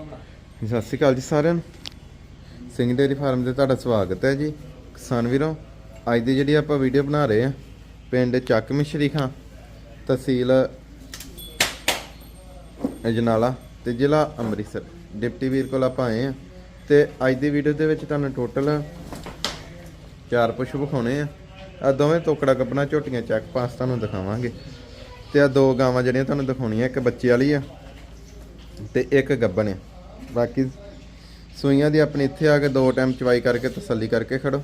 ਸਤਿ ਸ਼੍ਰੀ ਅਕਾਲ ਜੀ ਸਾਰਿਆਂ ਨੂੰ। ਸਿੰਘ ਡੇਅਰੀ ਫਾਰਮ ਤੇ ਤੁਹਾਡਾ ਸਵਾਗਤ ਹੈ ਜੀ। ਕਿਸਾਨ ਵੀਰੋ, ਅੱਜ ਦੀ ਜਿਹੜੀ ਆਪਾਂ ਵੀਡੀਓ ਬਣਾ ਰਹੇ ਆ ਪਿੰਡ ਚੱਕ ਮਿਸ਼ਰੀ ਖਾਂ ਤਹਿਸੀਲ ਅਜਨਾਲਾ ਤੇ ਜ਼ਿਲ੍ਹਾ ਅੰਮ੍ਰਿਤਸਰ। ਡਿਪਟੀ ਵੀਰ ਕੋਲ ਆਪਾਂ ਆਏ ਆ ਤੇ ਅੱਜ ਦੀ ਵੀਡੀਓ ਦੇ ਵਿੱਚ ਤੁਹਾਨੂੰ ਟੋਟਲ ਚਾਰ ਪਸ਼ੂ ਵਿਖਾਉਣੇ ਆ। ਆ ਦੋਵੇਂ ਟੋਕੜਾ ਗੱਬਣਾ ਝੋਟੀਆਂ ਚੱਕ ਪਾਸ ਤੁਹਾਨੂੰ ਦਿਖਾਵਾਂਗੇ। ਤੇ ਆ ਦੋ ਗਾਵਾਂ ਜਿਹੜੀਆਂ ਤੁਹਾਨੂੰ ਦਿਖਾਉਣੀਆਂ, ਇੱਕ ਬੱਚੇ ਵਾਲੀ ਆ ਤੇ ਇੱਕ ਗੱਬਣ ਆ। ਬਾਕੀ ਸੂਈਆਂ ਦੀ ਆਪਣੀ ਇੱਥੇ ਆ ਕੇ ਦੋ ਟਾਈਮ ਚਵਾਈ ਕਰਕੇ ਤਸੱਲੀ ਕਰਕੇ ਖੜੋ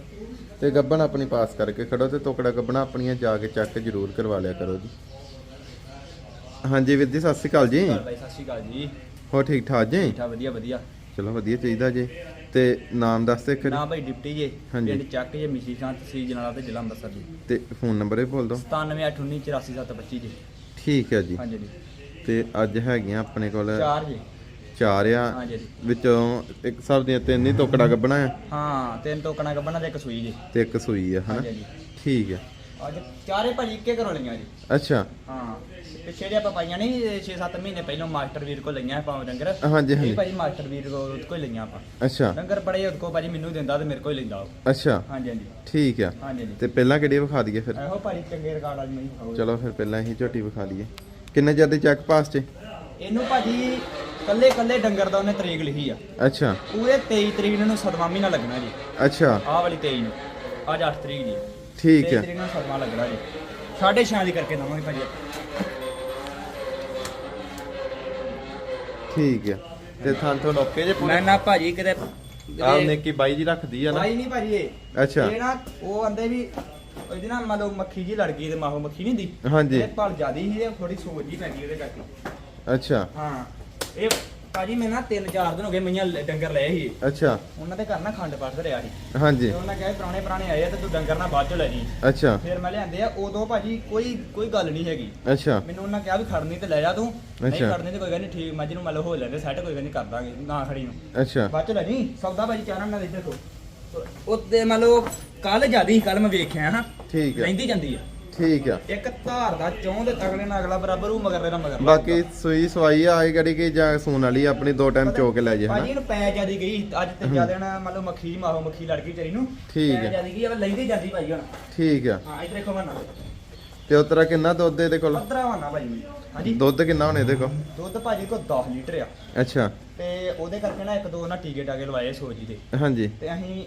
ਤੇ ਗੱਬਣ ਆਪਣੀ ਪਾਸ ਕਰਕੇ ਖੜੋ ਤੇ ਤੋਕੜਾ ਗੱਬਣਾ ਆਪਣੀਆਂ ਜਾ ਕੇ ਚੈੱਕ ਜ਼ਰੂਰ ਕਰਵਾ ਲਿਆ ਕਰੋ ਜੀ। ਹਾਂਜੀ ਵੀਰ ਜੀ ਸਤਿ ਸ਼੍ਰੀ ਅਕਾਲ ਜੀ। ਬਾਈ ਸਤਿ ਸ਼੍ਰੀ ਅਕਾਲ ਜੀ। ਹੋ ਠੀਕ ਠਾਕ ਜੀ? ਠੀਕ ਵਧੀਆ ਵਧੀਆ। ਚਲੋ ਵਧੀਆ ਚਾਹੀਦਾ ਜੀ। ਤੇ ਨਾਮ ਦੱਸ ਦੇ ਇੱਕ ਨਾ ਭਾਈ ਡਿਪਟੀ ਜੀ। ਪਿੰਡ ਚੱਕ ਜੇ ਮਿਸ਼ੀ ਖਾਂ ਤਹਿਸੀਲ ਜਨਾਲਾ ਤੇ ਜ਼ਿਲ੍ਹਾ ਅੰਮ੍ਰਿਤਸਰ ਜੀ। ਤੇ ਫੋਨ ਨੰਬਰ ਇਹ ਬੋਲ ਦਿਓ। 9781947725 ਜੀ। ਠੀਕ ਹੈ ਜੀ। ਹਾਂਜੀ ਜੀ। ਤੇ ਅੱਜ ਹੈਗੀਆਂ ਆਪਣੇ ਕੋਲ ਚਾਰ ਜੀ। ਚਾਰ ਆ ਹਾਂਜੀ ਜੀ ਵਿੱਚੋਂ ਇੱਕ ਸਭ ਦੀਆਂ ਤਿੰਨ ਹੀ ਤੋਕੜਾ ਗੱਬਣਾ ਆ। ਹਾਂ ਤਿੰਨ ਟੋਕਣਾ ਗੱਬਣਾ ਤੇ ਇੱਕ ਸੂਈ ਜੀ। ਤੇ ਇੱਕ ਸੂਈ ਆ ਹਨਾ? ਹਾਂਜੀ ਜੀ ਠੀਕ ਹੈ ਅੱਜ ਚਾਰੇ ਭਾਜੀ ਇੱਕੇ ਘਰੋਂ ਲਈਆਂ ਜੀ। ਅੱਛਾ। ਹਾਂ ਪਿੱਛੇ ਜੇ ਆਪਾਂ ਪਾਈਆਂ ਨਹੀਂ 6-7 ਮਹੀਨੇ ਪਹਿਲਾਂ ਮਾਸਟਰ ਵੀਰ ਕੋਲ ਲਈਆਂ ਪਾਉ ਡੰਗਰ। ਹਾਂਜੀ ਇਹ ਹਾਂਜੀ ਭਾਜੀ ਮਾਸਟਰ ਵੀਰ ਕੋਲ ਉਹਦੇ ਕੋਲ ਹੀ ਲਈਆਂ ਆਪਾਂ। ਅੱਛਾ। ਡੰਗਰ ਬੜੇ ਉਹਦੇ ਕੋਲ ਭਾਜੀ ਮੈਨੂੰ ਦਿੰਦਾ ਤੇ ਮੇਰੇ ਕੋਲ ਹੀ ਲੈਂਦਾ ਉਹ। ਅੱਛਾ। ਹਾਂਜੀ ਹਾਂਜੀ। ਠੀਕ ਆ। ਹਾਂਜੀ ਜੀ ਤੇ ਪਹਿਲਾਂ ਕਿਹੜੀ ਵਿਖਾ ਦਈਏ ਫਿਰ? ਇਹੋ ਭਾਜੀ ਚੰਗੇ ਰਿਕਾਰਡ ਅੱਜ ਖਾਓ ਚਲੋ ਫਿਰ ਪਹਿਲਾਂ ਹੀ ਝੋਟੀ ਵਿਖਾ ਲਈਏ। ਕਿੰਨੇ ਚਿਰ ਦੀ ਚੈੱਕ ਪਾਸ ਚ? ਇਹਨੂੰ ਭਾਜੀ ਕੱਲੇ ਕੱਲੇ ਡੰਗਰ ਦਾ ਉਹਨੇ ਤਰੀਕ ਲਿਖੀ ਆ। ਅੱਛਾ। ਪੂਰੇ 23 ਤਰੀਕ ਨੂੰ ਸਦਮਾ ਮਹੀਨਾ ਲੱਗਣਾ ਜੀ। ਅੱਛਾ। ਆਹ ਵਾਲੀ 23 ਨੂੰ। ਅੱਜ 8 ਤਰੀਕ ਜੀ। ਠੀਕ 23 ਹੈ ਤਰੀਕ ਨੂੰ ਸਦਮਾ ਲੱਗਣਾ ਜੀ। ਸਾਢੇ ਛੇ ਦੀ ਕਰਕੇ ਦਵਾਂਗੇ ਭਾਜੀ। ਠੀਕ ਹੈ ਤੇ ਥਾਂ ਤੋਂ ਲੋਕੇ ਜੇ ਮੈਂ ਨਾ ਭਾਜੀ ਕਿਤੇ ਆ ਨੇਕੀ ਬਾਈ ਜੀ ਰੱਖਦੀ ਆ ਨਾ? ਭਾਈ ਨਹੀਂ ਭਾਜੀ ਇਹ। ਅੱਛਾ। ਇਹ ਨਾ ਉਹ ਆਂਦੇ ਵੀ ਉਹਦੀ ਨਾ ਮੰਨ ਲਓ ਮੱਖੀ ਜੀ ਲੜ ਗਈ ਤੇ ਮਾਹੋ ਮੱਖੀ ਨਹੀਂ ਦੀ ਹਾਂਜੀ। ਇਹ ਪਲ ਜਿਆਦੀ ਸੀ ਤੇ ਥੋੜੀ ਸੋਜ ਜੀ ਪੈਂਦੀ ਉਹਦੇ ਕਰਕੇ। ਅੱਛਾ। ਹਾਂ। ਇਹ ਭਾਜੀ ਮੈਂ ਨਾ 3-4 ਦਿਨ ਹੋ ਗਏ ਮਈਆਂ ਡੰਗਰ ਲਏ ਸੀ। ਅੱਛਾ। ਉਹਨਾਂ ਦੇ ਘਰ ਨਾ ਖੰਡ ਪਾਠ ਰਿਹਾ ਸੀ। ਹਾਂਜੀ। ਤੇ ਉਹਨਾਂ ਕਹੇ ਪੁਰਾਣੇ ਪੁਰਾਣੇ ਆਏ ਆ ਤੇ ਤੂੰ ਡੰਗਰ ਨਾ ਬਾਅਦ ਚ ਲੈ ਜੀ। ਅੱਛਾ। ਫਿਰ ਮੈਂ ਲਿਆਂਦੇ ਆ ਉਦੋਂ ਭਾਜੀ ਕੋਈ ਕੋਈ ਗੱਲ ਨਹੀਂ ਹੈਗੀ। ਅੱਛਾ। ਮੈਨੂੰ ਉਹਨਾਂ ਕਿਹਾ ਵੀ ਖੜਨੀ ਤੇ ਲੈ ਜਾ ਤੂੰ। ਨਹੀਂ ਅੱਛਾ। ਖੜਨੀ ਤੇ ਕੋਈ ਗੱਲ ਨਹੀਂ ਠੀਕ ਮੱਝ ਨੂੰ ਮਤਲਬ ਹੋ ਲੈਂਦੇ ਸੈੱਟ ਕੋਈ ਗੱਲ ਨਹੀਂ ਕਰ ਦਾਂਗੇ ਨਾ ਖੜੀ ਨੂੰ। ਅੱਛਾ। ਬਾਅਦ ਚ ਲੈ ਜੀ ਸੌਦਾ ਭਾਜੀ ਚਾਰਾਂ ਨਾਲ ਇੱਧਰ ਤੋਂ ਉੱਤੇ ਮੰਨ ਲਓ ਕੱਲ ਜਿਆਦੀ ਕੱਲ ਮੈਂ ਵੇਖਿਆ ਹਾਂ। ਠੀਕ ਹੈ। ਲੈਂਦੀ ਜਾਂਦੀ ਆ। ਠੀਕ ਆ। ਇੱਕ ਧਾਰ ਦਾ ਚੌਂ ਦੇ ਅਗਲੇ ਨਾਲ ਅਗਲਾ ਬਰਾਬਰ ਉਹ ਮਗਰ ਨਾਲ ਮਗਰ। ਬਾਕੀ ਸੂਈ ਸਵਾਈ ਆ ਆਈ ਗੜੀ ਕਿ ਜਾਂ ਸੂਣ ਵਾਲੀ ਆ, ਆਪਣੀ ਦੋ ਟਾਈਮ ਚੋ ਕੇ ਲੈ ਜੇ ਭਾਜੀ ਹਨਾ? ਇਹਨੂੰ ਪੈ ਜਿਆਦੀ ਗਈ ਅੱਜ ਤੇ ਜ਼ਿਆਦਾ ਨਾ ਮੰਨ ਲਓ ਮੱਖੀ ਮਾਹੋ ਮੱਖੀ ਲੜ ਗਈ ਵਿਚਾਰੀ ਨੂੰ। ਠੀਕ ਪੈ ਹੈ। ਜਿਆਦੀ ਗਈ ਆ ਲੈਂਦੀ ਜਾਂਦੀ ਭਾਜੀ ਹੁਣ। ਠੀਕ ਆ। ਹਾਂ ਇੱਧਰ ਦੇਖੋ ਮਨਾ ਤੇ ਉਤਰਾ ਕਿੰਨਾ ਦੁੱਧ ਇਹਦੇ ਕੋਲ? ਪੱਧਰਾ ਹੋਣਾ ਭਾਜੀ। ਹਾਂਜੀ। ਦੁੱਧ ਕਿੰਨਾ ਹੁਣ ਇਹਦੇ ਕੋਲ? ਦੁੱਧ ਭਾਜੀ ਕੋ 10 ਲੀਟਰ ਆ। ਅੱਛਾ। ਤੇ ਉਹਦੇ ਕਰਕੇ ਨਾ ਇੱਕ ਦੋ ਨਾ ਟੀਕੇ ਟਾਕੇ ਲਵਾਏ ਸੋਜੀ ਦੇ। ਹਾਂਜੀ। ਤੇ ਅਸੀਂ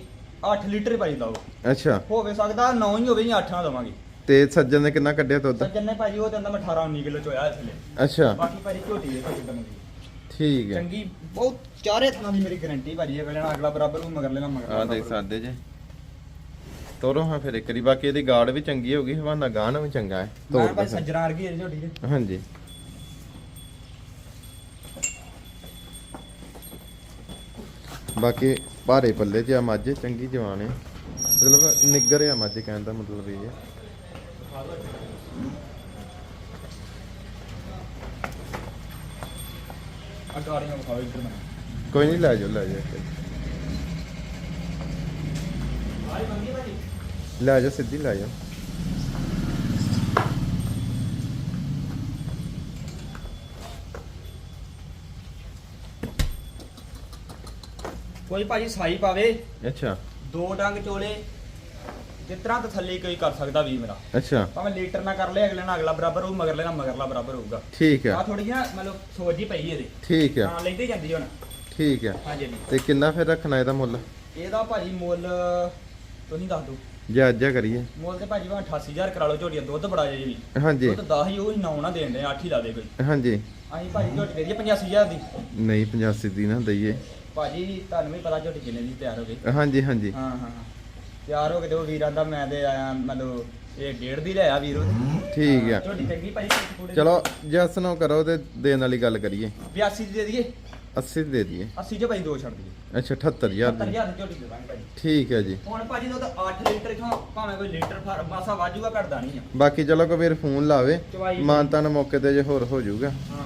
8 ਲੀਟਰ ਭਾਜੀ ਲਾਓ। ਅੱਛਾ। ਹੋਵੇ ਸਕਦਾ 9 ਹੀ ਹੋਵੇ ਜਾਂ 8 ਨਾ ਦਵਾਂਗੇ। ਤੇ ਸੱਜਣ ਨੇ ਕਿੰਨਾ ਕੱਢਿਆ ਦੁੱਧ? ਸੱਜਣ ਨੇ ਭਾਜੀ ਉਹ ਕਹਿੰਦਾ ਮੈਂ 18 19 ਕਿਲੋ ਚੋਇਆ ਥੱਲੇ ਅੱਛਾ। ਬਾਕੀ ਭਾਜੀ ਝੋਟੀ ਦੇ ਭਾਜੀ ਦਵਾਂਗੇ ਠੀਕ ਹੈ। ਚੰਗੀ ਬਹੁਤ ਚਾਰੇ ਥਾਂ ਦੀ ਮੇਰੀ ਗਾਰੰਟੀ ਭਾਜੀ ਵੇਲੇ ਨਾਲ ਅਗਲਾ ਬਰਾਬਰ ਨੂੰ ਮਗਰ ਲੈਣਾ ਮਗਰ ਆ ਦੇਖ ਸਕਦੇ ਜੇ। ਤੋਰੋ ਹਾਂ ਫਿਰ ਇੱਕ ਬਾਕੀ ਇਹਦੀ ਗਾਰਡ ਵੀ ਚੰਗੀ ਹੋਗੀ ਹਵਾਨਾ ਗਾਣ ਵੀ ਚੰਗਾ ਹੈ ਤੋੜ ਭਾਜੀ ਸੱਜਣਾ ਵਰਗੀ ਹੈ ਝੋਟੀ ਦੇ। ਹਾਂਜੀ। ਬਾਕੀ ਭਾਰੇ ਪੱਲੇ ਚ ਆ ਮੱਝ ਚੰਗੀ ਜਵਾਨ ਹੈ। ਮਤਲਬ ਨਿੱਗਰ ਆ ਮੱਝ ਕਹਿਣ ਦਾ ਮਤਲਬ ਇਹ ਹੈ। ਆ ਗਾੜੀਆਂ ਵਿਖਾਓ ਇੱਧਰ ਮੈਨੂੰ ਕੋਈ ਨਹੀਂ ਲੈ ਜਾਓ ਲੈ ਜਾਓ। ਲੈ ਜਾਓ ਸਿੱਧੀ ਲੈ ਜਾਓ। ਕੋਈ ਭਾਜੀ ਸਾਈ ਪਾਵੇ ਅੱਛਾ। ਦੋ ਡੰਗ ਚੋਲੇ ਤਰ੍ਹਾਂ ਤਸੱਲੀ ਕੋਈ ਕਰ ਸਕਦਾ ਵੀ ਮੇਰਾ। ਅੱਛਾ। ਭਾਵੇਂ ਲੀਟਰ ਨਾ ਕਰ ਲੈ ਅਗਲੇ ਨਾਲ ਅਗਲਾ ਬਰਾਬਰ ਹੋਊ ਮਗਰ ਲੈਣਾ ਮਗਰਲਾ ਬਰਾਬਰ ਹੋਊਗਾ। ਠੀਕ ਆ। ਹੈ ਥੋੜੀ ਜਿਹੀ ਮਤਲਬ ਸੋਜੀ ਪਈ ਇਹਦੇ। ਠੀਕ ਹੈ ਹਾਂ ਲੈਂਦੇ ਜਾਂਦੀ ਹੁਣ। ਠੀਕ ਹੈ ਹਾਂਜੀ ਜੀ ਤੇ ਕਿੰਨਾ ਫਿਰ ਰੱਖਣਾ ਇਹਦਾ ਮੁੱਲ? ਇਹਦਾ ਭਾਜੀ ਮੁੱਲ ਤੁਸੀਂ ਦੱਸ ਦਿਓ। ਜੇ ਅੱਜ ਆ ਕਰੀਏ। ਮੁੱਲ ਤੇ ਭਾਜੀ ਵਾ 88000 ਕਰਾ ਲਓ ਝੋਟੀਆਂ ਦੁੱਧ ਬੜਾ ਜੇ ਜੀ। ਹਾਂਜੀ। ਦੁੱਧ 10 ਹੀ ਉਹ ਹੀ 9 ਨਾ ਦੇਣ ਦੇ 8 ਹੀ ਲਾ ਦੇ ਕੋਈ। ਹਾਂਜੀ। ਅਸੀਂ ਭਾਜੀ ਝੋਟੀ ਦੇ ਦਈਏ 85000 ਦੀ। ਨਹੀਂ 85 ਦੀ ਨਾ ਦਈਏ। ਭਾਜੀ ਤੁਹਾਨੂੰ ਵੀ ਪਤਾ ਝੋਟੀ ਕਿੰਨੇ ਦੀ ਤਿਆਰ ਹੋ ਗਈ। ਹਾਂਜੀ ਹਾਂਜੀ। ਹਾਂ ਹਾਂ ਹਾਂ। ਤਿਆਰ ਹੋ ਕੇ ਤੇ ਉਹ ਵੀਰਾਂ ਦਾ ਮੈਂ ਤੇ ਆਇਆ ਮਤਲਬ ਇਹ ਡੇਢ ਦੀ ਲਿਆ ਵੀਰੋ ਠੀਕ ਆ। ਚੰਗੀ ਚਲੋ ਜਸ ਨੂੰ ਕਰੋ ਤੇ ਦੇਣ ਵਾਲੀ ਗੱਲ ਕਰੀਏ। 82 ਦੀ ਦੇ ਦਈਏ? 80 ਦੀ ਦਈਏ। 80 ਚ ਦੋ ਛੱਡ ਦਈਏ। ਅੱਛਾ 78000 ਦੀ। 70000 ਦੀ ਝੋਟੀ ਦੇ ਦਾਂਗੇ ਭਾਜੀ ਠੀਕ ਹੈ ਜੀ। ਹੁਣ ਭਾਜੀ ਦੁੱਧ 8 ਲੀਟਰ ਖਾਂ ਭਾਵੇਂ ਕੋਈ ਲੀਟਰ ਫਰ ਮਾਸਾ ਵਾਜੂਗਾ ਘਟਦਾ ਨਹੀਂ ਆ। ਬਾਕੀ ਚਲੋ ਕੋਈ ਵੀਰ ਫੋਨ ਲਾਵੇ ਚਵਾਈ ਮਾਨਤਾਨ ਮੌਕੇ ਤੇ ਜੇ ਹੋਰ ਹੋ ਜਾਊਗਾ। ਹਾਂ।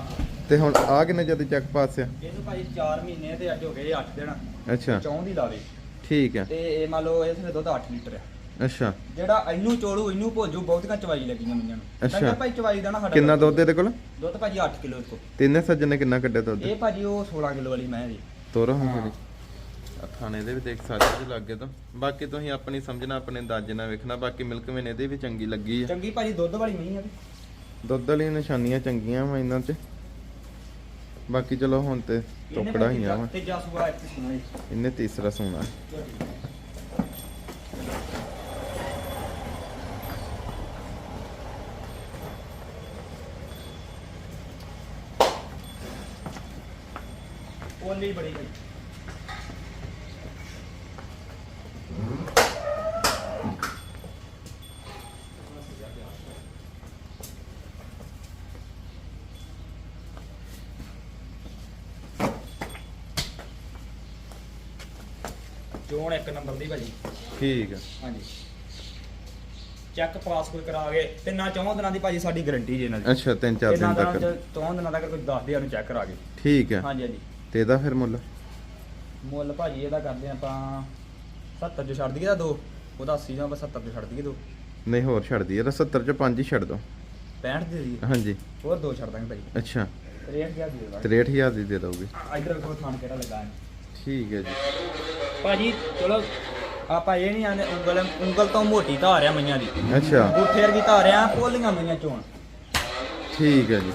ਤੇ ਹੁਣ ਆ ਕਿੰਨੇ ਜਦ ਚੱਕ ਪਾਸ ਆ ਇਹਨੂੰ ਭਾਜੀ 4 ਮਹੀਨੇ ਤੇ ਅੱਜ ਹੋ ਗਏ 8 ਦਿਨ। ਅੱਛਾ। ਚੌਂ ਦੀ ਲਾਵੇ। ਠੀਕ ਹੈ। ਤੇ ਇਹ ਮੰਨ ਲਓ ਇਸ ਦੇ ਦੁੱਧ 8 ਲੀਟਰ ਆ ਅੱਛਾ। ਜਿਹੜਾ ਇਹਨੂੰ ਚੋਲੂ ਇਹਨੂੰ ਭੋਜੂ ਬਹੁਤੀਆਂ ਚਵਾਈ ਲੱਗੀਆਂ ਮਈਆਂ ਨੂੰ। ਅੱਛਾ। ਕਹਿੰਦਾ ਭਾਈ ਚਵਾਈ ਦਾ ਨਾ ਸਾਡਾ ਕਿੰਨਾ ਦੁੱਧ ਇਹਦੇ ਕੋਲ? ਦੁੱਧ ਭਾਜੀ 8 ਕਿਲੋ ਕੋ ਤਿੰਨੇ ਸੱਜਣ ਨੇ ਕਿੰਨਾ ਕੱਢਿਆ ਦੁੱਧ? ਇਹ ਭਾਜੀ ਉਹ 16 ਕਿਲੋ ਵਾਲੀ ਮੈਂ ਜੀ ਤੋਰੋ ਹਾਂ। ਥਾਣੇ ਦੇ ਵੀ ਦੇਖ ਸਕਦੇ ਜੀ ਲੱਗੇ ਤੋਂ। ਬਾਕੀ ਤੁਸੀਂ ਆਪਣੀ ਸਮਝਣਾ ਆਪਣੇ ਅੰਦਾਜ਼ੇ ਨਾਲ ਵੇਖਣਾ। ਬਾਕੀ ਮਿਲਕ ਮੈਨ ਇਹਦੀ ਵੀ ਚੰਗੀ ਲੱਗੀ ਆ। ਚੰਗੀ ਭਾਜੀ ਦੁੱਧ ਵਾਲੀ ਨਹੀਂ ਆ। ਵੀ ਦੁੱਧ ਵਾਲੀ ਨਿਸ਼ਾਨੀਆਂ ਚੰਗੀਆਂ ਵਾ ਇਹਨਾਂ 'ਚ। ਬਾਕੀ ਚਲੋ ਹੁਣ ਤੇ ਟੁਕੜਾ ਹੀ ਆ ਵਾ। ਤੇ ਜਾਸੂਆ ਇੱਕ ਸੁਣਾ ਜੀ ਇਹਨੇ ਤੀਸਰਾ ਸੋਨਾ ਓਲੀ ਬੜੀ ਭਾਈ ਚੋਣ ਇੱਕ ਨੰਬਰ ਦੀ ਭਾਜੀ। ਠੀਕ ਆ। ਹਾਂਜੀ। ਚੈੱਕ ਪਾਸ ਕੋਈ ਕਰਾ ਕੇ ਤਿੰਨਾਂ ਚੌਂ ਦਿਨਾਂ ਦੀ ਭਾਜੀ ਸਾਡੀ ਗਾਰੰਟੀ ਜੀ ਇਹਨਾਂ ਦੀ। ਅੱਛਾ ਤਿੰਨ ਚਾਰ ਦਿਨ ਤੱਕ। ਚ ਦਿਨਾਂ ਤੱਕ ਕੋਈ ਦੱਸਦੇ ਆ ਨੂੰ ਚੈੱਕ ਕਰਾ ਕੇ। ਠੀਕ ਆ। ਹਾਂਜੀ ਹਾਂਜੀ। ਤੇ ਇਹਦਾ ਫਿਰ ਮੁੱਲ? ਮੁੱਲ ਭਾਜੀ ਇਹਦਾ ਕਰਦੇ ਆਪਾਂ 70 ਚ ਛੱਡ ਦਈਏ ਦਾ ਦੋ। ਉਹਦਾ 80 ਦਾ ਆਪਾਂ 70 ਚ ਛੱਡ ਦਈਏ ਦੋ। ਨਹੀਂ ਹੋਰ ਛੱਡ ਦਈਏ ਤਾਂ 70 ਚ 5 ਹੀ ਛੱਡ ਦੋ। 65 ਦੇ ਦਈਏ। ਹਾਂਜੀ। ਹੋਰ ਦੋ ਛੱਡ ਦਾਂਗੇ ਭਾਜੀ। ਅੱਛਾ। ਰੇਟ ਕਿਆ ਦੇ ਦਾਂਗੇ 63000 ਦੀ ਦੇ ਦੋਗੇ ਇਧਰ ਵੇਖੋ ਥਾਨ ਕਿਹੜਾ ਲੱਗਾ ਹੈ। ਠੀਕ ਹੈ ਜੀ। ਭਾਜੀ ਚਲੋ ਆਪਾਂ ਇਹ ਨਹੀਂ ਆਂਦੇ ਉਂਗਲ ਉਂਗਲ ਤੋਂ ਮੋਟੀ ਧਾਰ ਆ ਮਈਆਂ ਦੀ। ਅੱਛਾ। ਗੁੱਠੇ ਵਰਗੀ ਧਾਰ ਆ ਪੋਲੀਆਂ ਮਈਆਂ ਚੋਣ ਠੀਕ ਹੈ ਜੀ।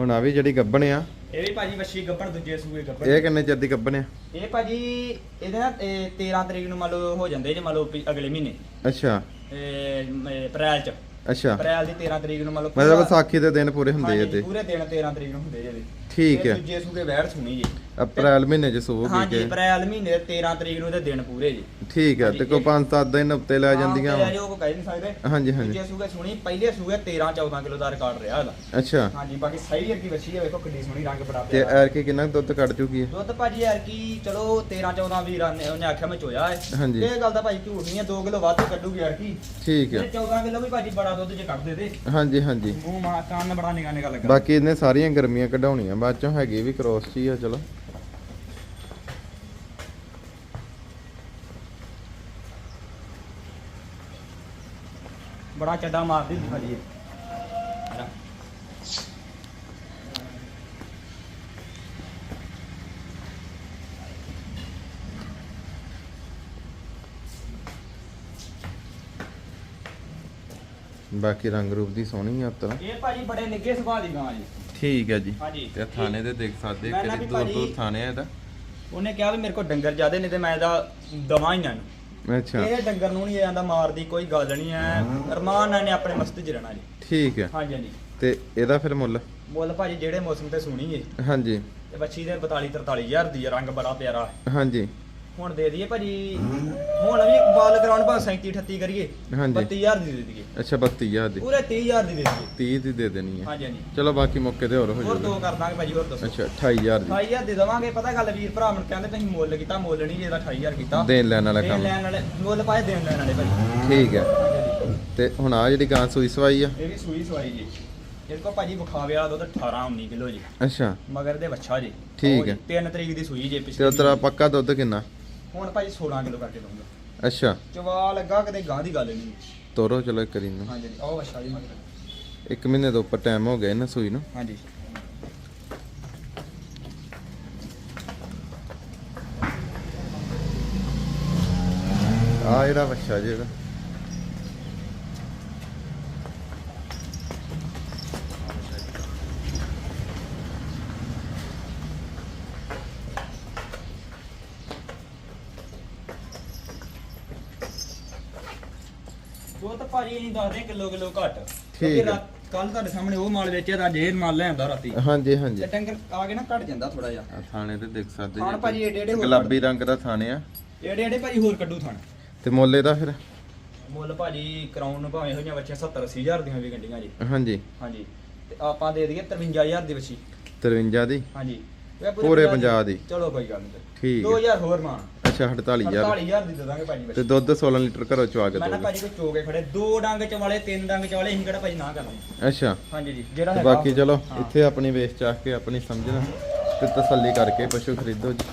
ਹੁਣ ਆ ਵੀ ਜਿਹੜੀ ਗੱਬਣ ਆ। ਇਹ ਵੀ ਭਾਜੀ ਵੱਛੀ ਗੱਪਣ ਦੂਜੇ ਸੂਏ ਗੱਪਣ ਇਹ ਕਿੰਨੇ ਚਿਰ ਦੀ ਗੱਬਣ ਆ? ਇਹ ਭਾਜੀ ਇਹਦੇ ਇਹ 13 ਤਰੀਕ ਨੂੰ ਮੰਨ ਲਓ ਹੋ ਜਾਂਦੇ ਜੇ ਮੰਨ ਲਓ ਵੀ ਅਗਲੇ ਮਹੀਨੇ। ਅੱਛਾ। ਇਹ ਮ- ਅਪ੍ਰੈਲ ਚ। ਅੱਛਾ। ਅਪ੍ਰੈਲ ਦੀ 13 ਤਰੀਕ ਨੂੰ ਮੰਨ ਲਓ ਮਤਲਬ ਪੂਰਾ- ਵਿਸਾਖੀ ਦੇ ਦਿਨ ਪੂਰੇ ਹੁੰਦੇ ਹਾਂਜੀ, ਇਹਦੇ। ਪੂਰੇ ਦਿਨ 13 ਤਰੀਕ ਨੂੰ ਹੁੰਦੇ ਜੇ ਠੀਕ ਹੈ। ਦੂਜੇ ਸੂਗੇ ਵਹਿੜ ਸੁਣੀ ਜੀ। ਅਪ੍ਰੈਲ ਮਹੀਨੇ ਚ ਹਾਂਜੀ ਕੇ? ਅਪ੍ਰੈਲ ਮਹੀਨੇ ਦੇ 13 ਤਰੀਕ ਨੂੰ ਇਹਦੇ ਦਿਨ ਪੂਰੇ ਜੀ। ਠੀਕ ਹੈ ਤੇ ਕੋ ਇਹ- 5-7 ਦਿਨ ਉੱਤੇ ਲੈ ਜਾਂਦੀਆਂ ਹਾਂ। ਜੋ ਕੋ ਕਹਿ ਨਹੀਂ ਸਕਦੇ। ਹਾਂਜੀ ਹਾਂਜੀ। ਦੂਜੇ ਸੂਗੇ ਸੁਣੀ ਪਹਿਲੇ ਸੂਗੇ 13 14 ਕਿਲੋ ਦਾ ਰਿਕਾਰਡ ਰਿਹਾ ਇਹਦਾ। ਅੱਛਾ। ਹਾਂਜੀ ਬਾਕੀ ਸਹੀ ਵਰਗੀ ਵੱਛੀ ਹੈ ਵੇਖੋ ਕਿੰਨੀ ਸੋਹਣੀ ਰੰਗ ਬੜਾ ਤੇ ਪਿਆਰਾ ਐਰ ਕੇ ਕਿੰਨਾ ਦੁੱਧ ਕੱਢ ਚੁੱਕੀ ਹੈ? ਦੁੱਧ ਭਾਜੀ ਯਾਰ ਕੀ ਚਲੋ 13 14 ਵੀਰਾਂ ਨੇ ਉਹਨੇ ਆਖਿਆ ਮੈਂ ਚੋਇਆ ਹੈ। ਹਾਂਜੀ। ਇਹ ਗੱਲ ਦਾ ਭਾਈ ਝੂਠ ਨਹੀਂ ਹੈ 2 ਕਿਲੋ ਵੱਧ ਕੱਢੂਗੀ ਯਾਰ ਕੀ ਠੀਕ ਹੈ। 14 ਕਿਲੋ ਵੀ ਭਾਜੀ ਬੜਾ ਦੁੱਧ ਜੇ ਕੱਢ ਦੇ ਦੇ ਹਾਂਜੀ ਹਾਂਜੀ। ਮੂੰਹ ਮਾ ਕੰਨ ਬੜਾ ਨਿਗਾ ਨਿਗਾ ਲੱਗਾ। ਬਾਕੀ ਇਹਨੇ ਸਾਰੀਆਂ ਗਰਮੀਆਂ ਕਢਾਉਣੀਆਂ ਬਾਅਦ ਚੋਂ ਹੈਗੀ ਵੀ ਕ੍ਰੋਸ ਚ ਹੀ ਆ ਚਲੋ। ਬੜਾ ਚੱਡਾ ਮਾਰਦੀ ਸੀ ਇਹ। ਬਾਕੀ ਰੰਗ ਰੂਪ ਦੀ ਸੋਹਣੀ ਆ ਉਤਰਾ ਇਹ ਭਾਜੀ ਬੜੇ ਨਿੱਗੇ ਸੁਭਾਅ ਦੀ ਗਾਂ ਜੀ। ਠੀਕ ਹੈ ਜੀ। ਹਾਂਜੀ। ਤੇ ਥਾਣੇ ਦੇ ਦੇਖ ਸਕਦੇ ਮੈਂ ਨਾ ਕਿ ਵੀ ਦੂਰ ਥਾਣੇ ਆ ਇਹਦਾ। ਉਹਨੇ ਕਿਹਾ ਵੀ ਮੇਰੇ ਕੋਲ ਡੰਗਰ ਜ਼ਿਆਦੇ ਨਹੀਂ ਤੇ ਮੈਂ ਇਹਦਾ ਦਵਾਂ ਹੀ ਨਾ। ਇਹਨੂੰ। ਅੱਛਾ। ਇਹ ਡੰਗਰ ਨੂੰ ਨਹੀਂ ਜਾਂਦਾ ਮਾਰਦੀ ਕੋਈ ਗੱਲ ਨਹੀਂ ਐ। ਅਰਮਾਨ ਨਾਲ ਨੇ ਆਪਣੇ ਮਸਤ ਚ ਰਹਿਣਾ ਜੀ। ਠੀਕ ਹੈ ਹਾਂਜੀ ਹਾਂਜੀ। ਤੇ ਇਹਦਾ ਫਿਰ ਮੁੱਲ? ਮੁੱਲ ਭਾਜੀ ਜਿਹੜੇ ਮੌਸਮ ਤੇ ਸੁਣੀ ਏ। ਹਾਂਜੀ। ਤੇ ਬੱਚੀ ਦੇ 42 43000 ਦੀ ਆ, ਰੰਗ ਬੜਾ ਪਿਆਰਾ। ਹਾਂਜੀ। ਹੁਣ ਦੇ ਦਈਏ ਭਾਜੀ। ਹੁਣ ਵੀ ਬਾਲ ਕਰਾਉਣ ਭਾਵੇਂ 37 38 ਕਰੀਏ। ਹਾਂਜੀ। 32000 ਦੀ ਦੇ ਦਈਏ। ਅੱਛਾ 32000 ਦੀ। ਪੂਰੇ 30000 ਦੀ ਦੇ ਦਈਏ। 30 ਦੀ ਦੇ ਦੇਣੀ ਹੈ। ਹਾਂਜੀ ਹਾਂਜੀ। ਚਲੋ ਬਾਕੀ ਮੌਕੇ ਤੇ ਹੋਰ ਹੋ ਹੋਰ ਦੋ ਜਾਊਗਾ ਕਰ ਦਾਂਗੇ ਭਾਜੀ ਹੋਰ ਦੱਸੋ। ਅੱਛਾ 28000 ਦੀ। 28000 ਦੇ ਦਵਾਂਗੇ। ਪਤਾ ਗੱਲ ਵੀਰ ਭਰਾ ਮੈਨੂੰ ਕਹਿੰਦੇ ਤੁਸੀਂ ਮੁੱਲ ਕੀਤਾ ਮੁੱਲ ਨਹੀਂ ਜੇ ਇਹਦਾ 28000 ਕੀਤਾ। ਦੇਣ ਲੈਣ ਵਾਲਾ ਦੇਣ ਕੰਮ। ਲੈਣ ਵਾਲੇ ਮੁੱਲ ਪਾਏ ਦੇਣ ਲੈਣ ਵਾਲੇ ਭਾਜੀ। ਠੀਕ ਹੈ। ਤੇ ਹੁਣ ਆ ਜਿਹੜੀ ਗਾਂ ਸੂਈ ਸਵਾਈ ਆ? ਇਹ ਵੀ ਸੂਈ ਸਵਾਈ ਜੀ। ਇਹਦੇ ਕੋ ਭਾਜੀ ਵਿਖਾਵੇ ਵਾਲਾ ਦੁੱਧ 18 19 ਕਿਲੋ ਜੀ। ਅੱਛਾ। ਮਗਰ ਦੇ ਬੱਚਾ ਜੀ। ਠੀਕ ਹੈ। 3 ਤਰੀਕ ਦੀ ਸੂਈ ਜੇ ਤੇ ਪਿਛਲੀ ਉਤਰਾ ਪੱਕਾ ਦੁੱਧ ਕਿੰਨਾ? ਹੁਣ ਭਾਜੀ 16 ਕਿਲੋ ਕਰਕੇ ਦਊਂਗਾ। ਅੱਛਾ। ਚਵਾ ਲੱਗਾ ਕਿਤੇ ਗਾਂ ਦੀ ਗੱਲ ਨਹੀਂ। ਤੋਰੋ ਚਲੋ ਇੱਕ ਕਰੀ ਨੂੰ ਹਾਂਜੀ ਉਹ ਬੱਚਾ ਜੀ ਮਗਰ ਇੱਕ ਮਹੀਨੇ ਤੋਂ ਉੱਪਰ ਟਾਈਮ ਹੋ ਗਿਆ ਇਹਨਾਂ ਸੂਈ ਨੂੰ। ਹਾਂਜੀ। ਆ ਜਿਹੜਾ ਬੱਚਾ ਜੀ ਇਹਦਾ ਦੁੱਧ ਭਾਜੀ ਨਹੀਂ ਦੱਸਦੇ ਕਿਲੋ ਕਿਲੋ ਘੱਟ। ਠੀਕ ਹੈ। ਕੱਲ ਤੁਹਾਡੇ ਸਾਹਮਣੇ ਉਹ ਮਾਲ ਵੇਚਿਆ ਤਾਂ ਜੇ ਮਾਲ ਲੈਂਦਾ ਰਾਤੀ। ਹਾਂਜੀ ਹਾਂਜੀ। ਤੇ ਟੰਗਰ ਆ ਕੇ ਨਾ ਘਟ ਜਾਂਦਾ ਥੋੜਾ ਜਿਹਾ। ਆ ਥਾਣੇ ਤੇ ਦੇਖ ਸਕਦੇ ਥਾਣ ਭਾਜੀ ਏਡੇ ਏਡੇ ਹੋਰ ਗੁਲਾਬੀ ਰੰਗ ਦਾ ਥਾਣੇ ਆ। ਏਡੇ ਏਡੇ ਭਾਜੀ ਹੋਰ ਕੱਢੂ ਥਣ। ਤੇ ਮੁੱਲ ਇਹਦਾ ਫਿਰ? ਮੁੱਲ ਭਾਜੀ ਕਰਾਉਣ ਨੂੰ ਭਾਵੇਂ ਇਹੋ ਜਿਹੀਆਂ ਬੱਚੀਆਂ 70 80 ਹਜ਼ਾਰ ਦੀਆਂ ਵੀ ਗੰਡੀਆਂ ਜੀ। ਹਾਂਜੀ। ਹਾਂਜੀ। ਤੇ ਆਪਾਂ ਦੇ ਦਈਏ 53000 ਦੀ ਬੱਚੀ। 53 ਦੀ? ਹਾਂਜੀ। ਪੂਰੇ 50 ਦੀ। ਚਲੋ ਕੋਈ ਗੱਲ ਨਹੀਂ ਠੀਕ ਹੈ। 2000 ਹੋਰ ਮਾਨ ਅੱਛਾ 48000 48000 ਦੀ ਦੇ ਦਾਂਗੇ ਭਾਜੀ ਤੇ ਦੁੱਧ 16 ਲੀਟਰ ਘਰੋਂ ਚਵਾ ਕੇ ਮੈਂ ਨਾ ਭਾਜੀ ਕੋਈ ਚੋਗੇ ਖੜੇ। ਦੋ ਡੰਗ ਚ ਵਾਲੇ ਤਿੰਨ ਡੰਗ ਚ ਵਾਲੇ ਅਸੀਂ ਕਿਹੜਾ ਭਾਜੀ ਨਾ ਕਰਦੇ ਅੱਛਾ। ਹਾਂਜੀ ਜੀ ਜਿਹੜਾ ਬਾਕੀ ਚਲੋ। ਇੱਥੇ ਆਪਣੀ ਵੇਚ ਚਾਹ ਕੇ ਆਪਣੀ ਸਮਝਣਾ। ਤੇ ਤਸੱਲੀ ਕਰਕੇ ਪਸ਼ੂ ਖਰੀਦੋ ਜੀ।